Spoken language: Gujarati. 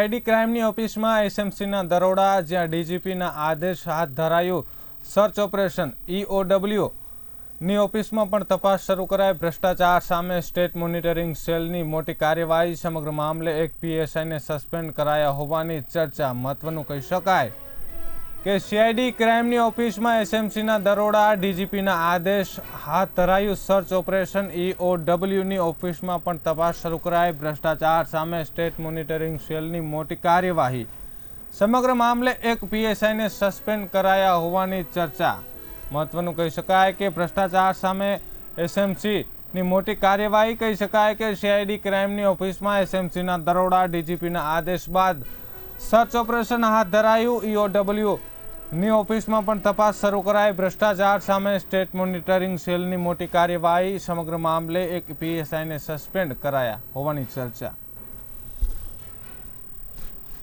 આઈડી ક્રાઇમની ઓફિસમાં એસએમસીના દરોડા, જ્યાં ડીજીપીના આદેશ હાથ ધરાયું. સર્ચ ઓપરેશન ઈઓડબ્લ્યુ ની ઓફિસમાં પણ તપાસ શરૂ કરાઈ. ભ્રષ્ટાચાર સામે સ્ટેટ મોનિટરિંગ સેલની મોટી કાર્યવાહી, સમગ્ર મામલે એક પીએસઆઈને સસ્પેન્ડ કરાયા હોવાની ચર્ચા મહત્વનું કહી શકાય. કે સીઆઈડી ક્રાઇમની ઓફિસમાં એસએમસીના દરોડા, ડીજીપીના આદેશ, હાથ ધરાયું સર્ચ ઓપરેશન, ઈઓડબ્લ્યુની ઓફિસમાં પણ તપાસ શરૂ કરાઈ. ભ્રષ્ટાચાર સામે સ્ટેટ મોનિટરિંગ સેલની મોટી કાર્યવાહી. સમગ્ર મામલે એક પીએસઆઈને સસ્પેન્ડ કરાયા હોવાની ચર્ચા. મહત્વનું કહી શકાય કે ભ્રષ્ટાચાર સામે એસએમસીની મોટી કાર્યવાહી. કહી શકાય કે સીઆઈડી ક્રાઇમની ઓફિસમાં એસએમસીના દરોડા, ડીજીપીના આદેશ બાદ સર્ચ ઓપરેશન હાથ ધરાયું. ઈઓડબ્લ્યુ ની ઓફિસમાં પણ તપાસ શરૂ કરાઈ. ભ્રષ્ટાચાર સામે સ્ટેટ મોનિટરિંગ સેલની મોટી કાર્યવાહી. સમગ્ર મામલે એક પીએસઆઈને સસ્પેન્ડ કરાયા હોવાની ચર્ચા.